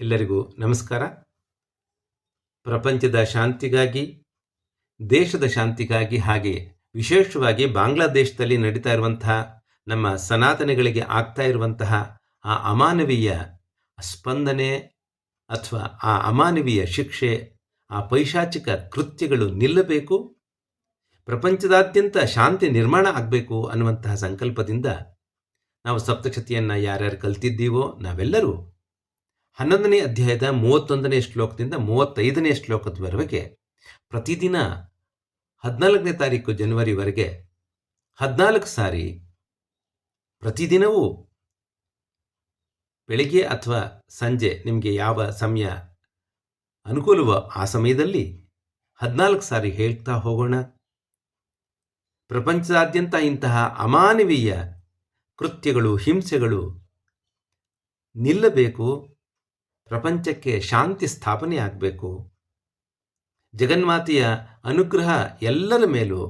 ಎಲ್ಲರಿಗೂ ನಮಸ್ಕಾರ. ಪ್ರಪಂಚದ ಶಾಂತಿಗಾಗಿ, ದೇಶದ ಶಾಂತಿಗಾಗಿ ಹಾಗೆ ವಿಶೇಷವಾಗಿ ಬಾಂಗ್ಲಾದೇಶದಲ್ಲಿ ನಡೀತಾ ಇರುವಂತಹ ನಮ್ಮ ಸನಾತನಗಳಿಗೆ ಆಗ್ತಾ ಇರುವಂತಹ ಆ ಅಮಾನವೀಯ ಸ್ಪಂದನೆ ಅಥವಾ ಆ ಅಮಾನವೀಯ ಶಿಕ್ಷೆ, ಆ ಪೈಶಾಚಿಕ ಕೃತ್ಯಗಳು ನಿಲ್ಲಬೇಕು, ಪ್ರಪಂಚದಾದ್ಯಂತ ಶಾಂತಿ ನಿರ್ಮಾಣ ಆಗಬೇಕು ಅನ್ನುವಂತಹ ಸಂಕಲ್ಪದಿಂದ ನಾವು ಸಪ್ತಕ್ಷತಿಯನ್ನು ಯಾರ್ಯಾರು ಕಲ್ತಿದ್ದೀವೋ ನಾವೆಲ್ಲರೂ ಹನ್ನೊಂದನೇ ಅಧ್ಯಾಯದ ಮೂವತ್ತೊಂದನೇ ಶ್ಲೋಕದಿಂದ ಮೂವತ್ತೈದನೇ ಶ್ಲೋಕದವರೆಗೆ ಪ್ರತಿದಿನ ಹದಿನಾಲ್ಕನೇ ತಾರೀಕು ಜನವರಿವರೆಗೆ ಹದಿನಾಲ್ಕು ಸಾರಿ ಪ್ರತಿದಿನವೂ ಬೆಳಿಗ್ಗೆ ಅಥವಾ ಸಂಜೆ ನಿಮಗೆ ಯಾವ ಸಮಯ ಅನುಕೂಲವೋ ಆ ಸಮಯದಲ್ಲಿ ಹದಿನಾಲ್ಕು ಸಾರಿ ಹೇಳ್ತಾ ಹೋಗೋಣ. ಪ್ರಪಂಚದಾದ್ಯಂತ ಇಂತಹ ಅಮಾನವೀಯ ಕೃತ್ಯಗಳು, ಹಿಂಸೆಗಳು ನಿಲ್ಲಬೇಕು. ಪ್ರಪಂಚಕ್ಕೆ ಶಾಂತಿ ಸ್ಥಾಪನೆ ಆಗಬೇಕು. ಜಗನ್ಮಾತೆಯ ಅನುಗ್ರಹ ಎಲ್ಲರ ಮೇಲೂ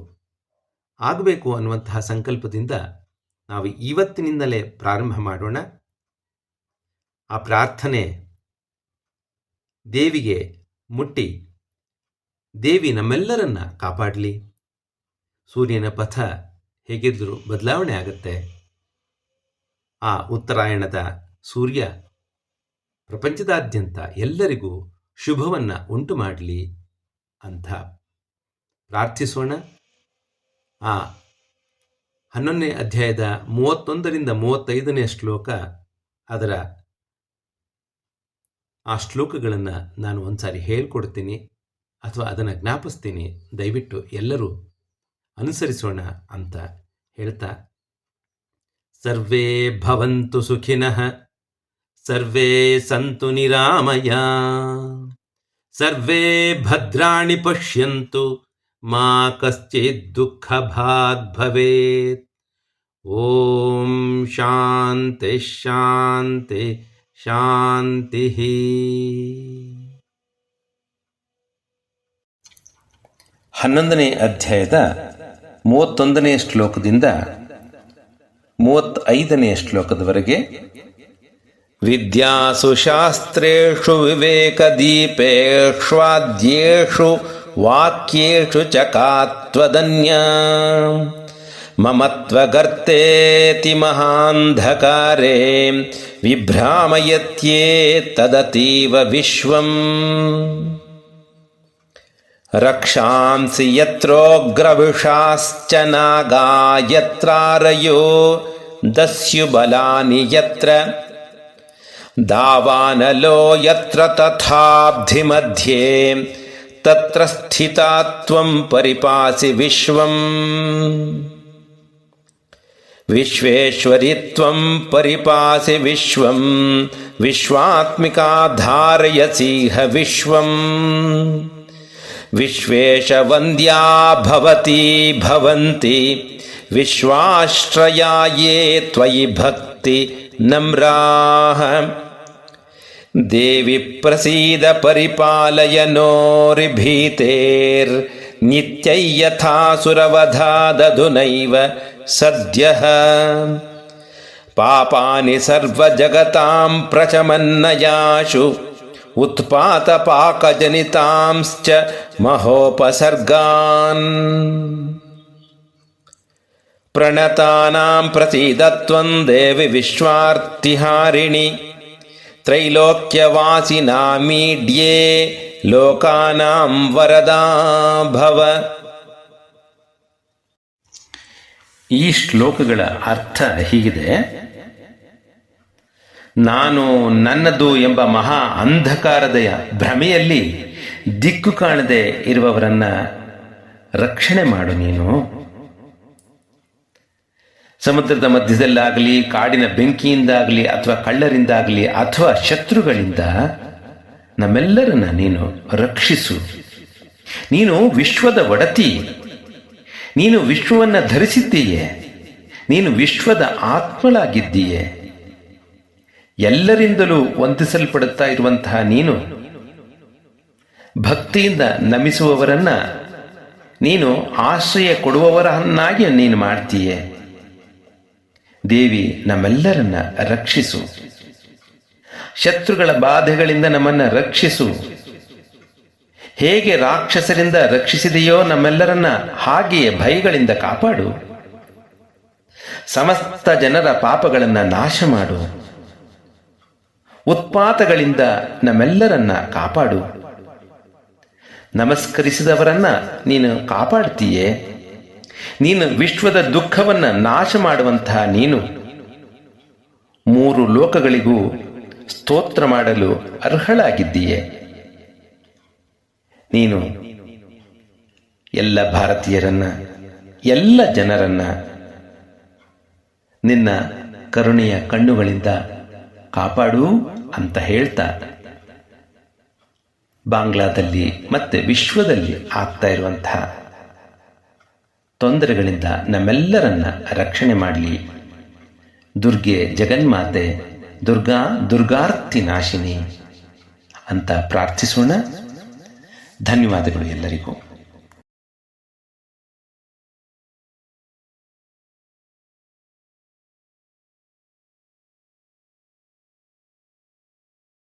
ಆಗಬೇಕು ಅನ್ನುವಂತಹ ಸಂಕಲ್ಪದಿಂದ ನಾವು ಇವತ್ತಿನಿಂದಲೇ ಪ್ರಾರಂಭ ಮಾಡೋಣ. ಆ ಪ್ರಾರ್ಥನೆ ದೇವಿಗೆ ಮುಟ್ಟಿ, ದೇವಿ ನಮ್ಮೆಲ್ಲರನ್ನ ಕಾಪಾಡಲಿ. ಸೂರ್ಯನ ಪಥ ಹೇಗಿದ್ದರೂ ಬದಲಾವಣೆ ಆಗುತ್ತೆ. ಆ ಉತ್ತರಾಯಣದ ಸೂರ್ಯ ಪ್ರಪಂಚದಾದ್ಯಂತ ಎಲ್ಲರಿಗೂ ಶುಭವನ್ನು ಉಂಟು ಮಾಡಲಿ ಅಂತ ಪ್ರಾರ್ಥಿಸೋಣ. ಆ ಹನ್ನೊಂದನೇ ಅಧ್ಯಾಯದ ಮೂವತ್ತೊಂದರಿಂದ ಮೂವತ್ತೈದನೇ ಶ್ಲೋಕ ಅದರ ಆ ಶ್ಲೋಕಗಳನ್ನು ನಾನು ಒಂದು ಸಾರಿ ಹೇಳ್ಕೊಡ್ತೀನಿ ಅಥವಾ ಅದನ್ನು ಜ್ಞಾಪಿಸ್ತೀನಿ. ದಯವಿಟ್ಟು ಎಲ್ಲರೂ ಅನುಸರಿಸೋಣ ಅಂತ ಹೇಳ್ತಾ. ಸರ್ವೇ ಭವಂತು ಸುಖಿನಃ. ಸರ್ವೇ ಸಂತು ನಿರಾಮಯ. ಸರ್ವೇ ಭದ್ರಾಣಿ ಪಶ್ಯಂತು, ಮಾ ಕಶ್ಚಿತ್ ದುಃಖ ಭಾಗ್ ಭವೇತ್. ಓಂ ಶಾಂತಿ ಶಾಂತಿ ಶಾಂತಿ. ಹನ್ನೊಂದನೇ ಅಧ್ಯಾಯದ ಮೂವತ್ತೊಂದನೇ ಶ್ಲೋಕದಿಂದ ಮೂವತ್ತೈದನೇ ಶ್ಲೋಕದವರೆಗೆ विद्यासु शास्त्रेषु विवेकदीपेष्वाद्येषु वाक्येषु च कात्वदन्य ममत्वगर्तेति महान्धकारे विभ्रामयत्येत्तदतीव विश्वम्। रक्षांसि यत्रोग्रविषाश्च नागा यत्रारयो दस्युबलानि यत्र दावानलो यत्र तथाब्धि मध्ये तत्र स्थिता त्वं परिपासि विश्वम्। विश्वेश्वरि त्वं परिपासि विश्वं विश्वात्मिका धारयसीह विश्वम्। विश्वेशवन्द्या भवती भवन्ति विश्वाश्रया ये त्वयि भक्ति नम्राः। देवि प्रसीद परिपालय नोरिभीतेर्नित्यै यथासुरवधादधुनैव सद्यः। पापानि सर्वजगतां प्रचमन्नयाशु। उत्पातपाकजनितांश्च महोपसर्गान् प्रणतानां प्रसीदत्वं देवि विश्वार्तिहारिणि त्रैलोक्यवासिनामीड्ये ಲೋಕಾನಾಂ ವರದಾ ಭವ ಈ ಶ್ಲೋಕಗಳ ಅರ್ಥ ಹೀಗಿದೆ ನಾನು ನನ್ನದು ಎಂಬ ಮಹಾ ಅಂಧಕಾರದಯ ಭ್ರಮೆಯಲ್ಲಿ ದಿಕ್ಕು ಕಾಣದೆ ಇರುವವರನ್ನ ರಕ್ಷಣೆ ಮಾಡು ನೀನು ಸಮುದ್ರದ ಮಧ್ಯದಲ್ಲಾಗಲಿ, ಕಾಡಿನ ಬೆಂಕಿಯಿಂದಾಗಲಿ, ಅಥವಾ ಕಳ್ಳರಿಂದಾಗಲಿ, ಅಥವಾ ಶತ್ರುಗಳಿಂದ ನಮ್ಮೆಲ್ಲರನ್ನ ನೀನು ರಕ್ಷಿಸು. ನೀನು ವಿಶ್ವದ ಒಡತಿ. ನೀನು ವಿಶ್ವವನ್ನು ಧರಿಸಿದ್ದೀಯೆ. ನೀನು ವಿಶ್ವದ ಆತ್ಮಳಾಗಿದ್ದೀಯೆ. ಎಲ್ಲರಿಂದಲೂ ವಂದಿಸಲ್ಪಡುತ್ತಾ ಇರುವಂತಹ ನೀನು ಭಕ್ತಿಯಿಂದ ನಮಿಸುವವರನ್ನ, ನೀನು ಆಶ್ರಯ ಕೊಡುವವರನ್ನಾಗಿ ನೀನು ಮಾಡ್ತೀಯೆ. ದೇವಿ ನಮ್ಮೆಲ್ಲರನ್ನ ರಕ್ಷಿಸು. ಶತ್ರುಗಳ ಬಾಧೆಗಳಿಂದ ನಮ್ಮನ್ನ ರಕ್ಷಿಸು. ಹೇಗೆ ರಾಕ್ಷಸರಿಂದ ರಕ್ಷಿಸಿದೆಯೋ ನಮ್ಮೆಲ್ಲರನ್ನ ಹಾಗೆಯೇ ಭಯಗಳಿಂದ ಕಾಪಾಡು. ಸಮಸ್ತ ಜನರ ಪಾಪಗಳನ್ನು ನಾಶ ಮಾಡು. ಉತ್ಪಾತಗಳಿಂದ ನಮ್ಮೆಲ್ಲರನ್ನ ಕಾಪಾಡು. ನಮಸ್ಕರಿಸಿದವರನ್ನ ನೀನು ಕಾಪಾಡ್ತೀಯೇ? ನೀನು ವಿಶ್ವದ ದುಃಖವನ್ನು ನಾಶ ಮಾಡುವಂತಹ ನೀನು. ಮೂರು ಲೋಕಗಳಿಗೂ ಸ್ತೋತ್ರ ಮಾಡಲು ಅರ್ಹಳಾಗಿದ್ದೀಯೆ. ನೀನು ಎಲ್ಲ ಭಾರತೀಯರನ್ನ, ಎಲ್ಲ ಜನರನ್ನ ನಿನ್ನ ಕರುಣೆಯ ಕಣ್ಣುಗಳಿಂದ ಕಾಪಾಡು ಅಂತ ಹೇಳ್ತಾ, ಬಾಂಗ್ಲಾದಲ್ಲಿ ಮತ್ತೆ ವಿಶ್ವದಲ್ಲಿ ಆಗ್ತಾ ಇರುವಂತಹ ತೊಂದರೆಗಳಿಂದ ನಮ್ಮೆಲ್ಲರನ್ನ ರಕ್ಷಣೆ ಮಾಡಲಿ. ದುರ್ಗೆ ಜಗನ್ಮಾತೆ ದುರ್ಗಾ ದುರ್ಗಾರ್ತಿ ನಾಶಿನಿ ಅಂತ ಪ್ರಾರ್ಥಿಸೋಣ. ಧನ್ಯವಾದಗಳು ಎಲ್ಲರಿಗೂ.